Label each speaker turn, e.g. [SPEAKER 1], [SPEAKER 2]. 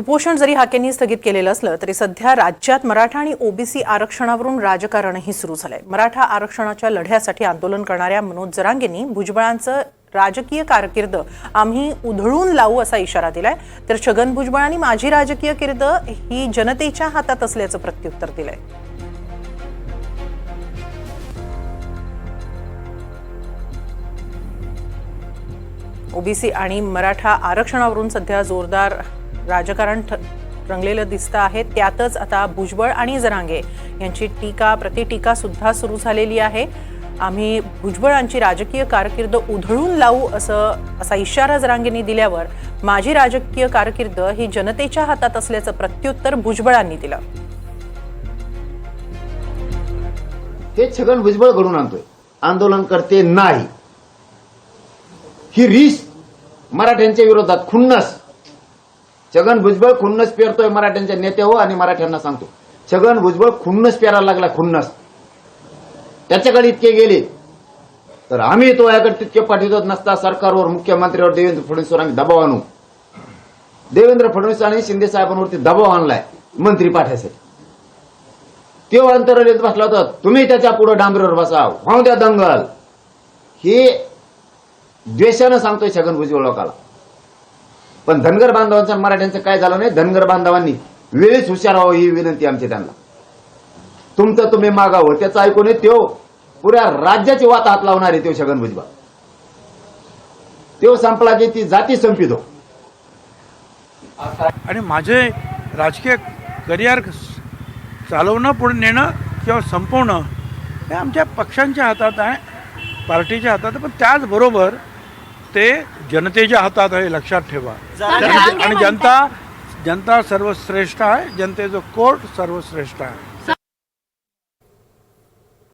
[SPEAKER 1] उपोषण जरी हाकेंनी स्थगित केलेलं असलं तरी सध्या राज्यात मराठा आणि ओबीसी आरक्षणावरून राजकारणही सुरू झालंय. मराठा आरक्षणाच्या लढ्यासाठी आंदोलन करणाऱ्या मनोज जरांगेंनी भुजबळांचं राजकीय कारकीर्द आम्ही उधळून लावू असा इशारा दिलाय. तर छगन भुजबळांनी माझी राजकीय कीर्द ही जनतेच्या हातात असल्याचं प्रत्युत्तर दिलंय. ओबीसी आणि मराठा आरक्षणावरून सध्या जोरदार राजकारण ठ- रंगलेलं दिसतं आहे. त्यातच आता भुजबळ आणि जरांगे यांची टीका प्रतिटीका सुद्धा सुरू झालेली आहे. आम्ही भुजबळांची राजकीय कारकीर्द उधळून लावू असं असा इशारा जरांगेंनी दिल्यावर माझी राजकीय कारकीर्द ही जनतेच्या हातात असल्याचं प्रत्युत्तर भुजबळांनी दिलं.
[SPEAKER 2] ते छगन भुजबळ घडून आणतोय. आंदोलन करते नाही. ही रीस मराठ्यांच्या विरोधात खुन्नस. छगन भुजबळ खुन्नस पेरतोय मराठ्यांच्या नेत्यावर हो आणि मराठ्यांना सांगतो. छगन भुजबळ खुन्नस पेरायला लागला खुन्नस. त्याच्याकडे इतके गेले. तर आम्ही तो याकडे तितके पाठवत नसता सरकारवर मुख्यमंत्रीवर देवेंद्र फडणवीसवर आम्ही दबाव आणू. देवेंद्र फडणवीस आणि शिंदे साहेबांवरती दबाव आणलाय मंत्री पाठ्यासाठी. तो येत बसला होता तुम्ही त्याच्या पुढे डांबरीवर बसा वाहू द्या दंगल. हे द्वेषानं सांगतोय छगन भुजबळ लोकाला. पण धनगर बांधवांचं मराठ्यांचं काय झालं नाही? धनगर बांधवांनी वेळीच हुशार व्हावं ही विनंती आमची त्यांना. तुमचं तुम्ही मागावं त्याचं ऐकून येत त्यो पुऱ्या राज्याची वात हात लावणार आहे तो छगन भुजबळ. तो संपला की ती जाती संपितो
[SPEAKER 3] आणि माझे राजकीय करिअर चालवणं पुढे नेणं किंवा संपवणं हे आमच्या पक्षांच्या हातात आहे पार्टीच्या हातात पण त्याचबरोबर ते जनतेच्या हातात आहे लक्षात ठेवा. आणि जनता जनता सर्वश्रेष्ठ आहे जनतेचं कोर्ट सर्वश्रेष्ठ आहे.